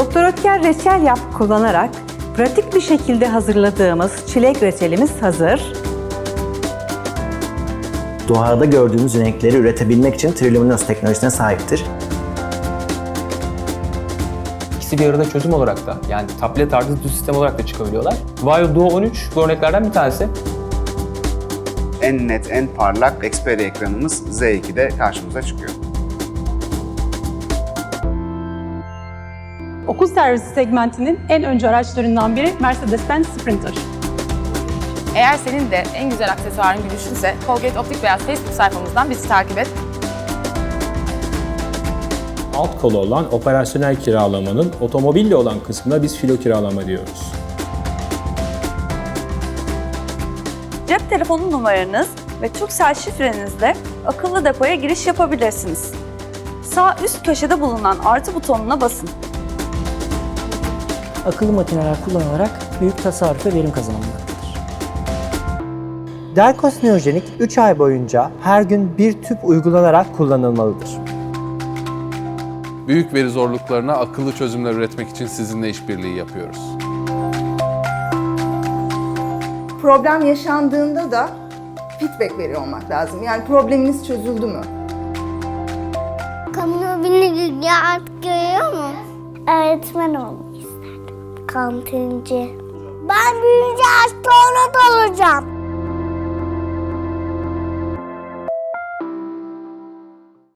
Doktor Ötker reçel yap kullanarak pratik bir şekilde hazırladığımız çilek reçelimiz hazır. Doğada gördüğümüz renkleri üretebilmek için Triluminos teknolojisine sahiptir. İkisi bir arada çözüm olarak da yani tablet artı düz sistem olarak da çıkabiliyorlar. Vario Duo 13 bu örneklerden bir tanesi. En net, en parlak Xperia ekranımız Z2'de karşımıza çıkıyor. Okul servisi segmentinin en öncü araçlarından biri Mercedes-Benz Sprinter. Eğer senin de en güzel aksesuarın gülüşünse Colgate Optik Beyaz Facebook sayfamızdan bizi takip et. Alt kolu olan operasyonel kiralamanın otomobille olan kısmına biz filo kiralama diyoruz. Cep telefonu numaranız ve Turkcell şifrenizle akıllı depoya giriş yapabilirsiniz. Sağ üst köşede bulunan artı butonuna basın. Akıllı makineler kullanılarak büyük tasarruf ve verim kazanılmaktadır. Derkos Neogenik 3 ay boyunca her gün bir tüp uygulanarak kullanılmalıdır. Büyük veri zorluklarına akıllı çözümler üretmek için sizinle işbirliği yapıyoruz. problem yaşandığında da feedback veriyor olmak lazım. Yani probleminiz çözüldü mü? Kamyon beni artık görüyor mu? Öğretmen isterdim. Kantinci. Ben büyüyünce astronot.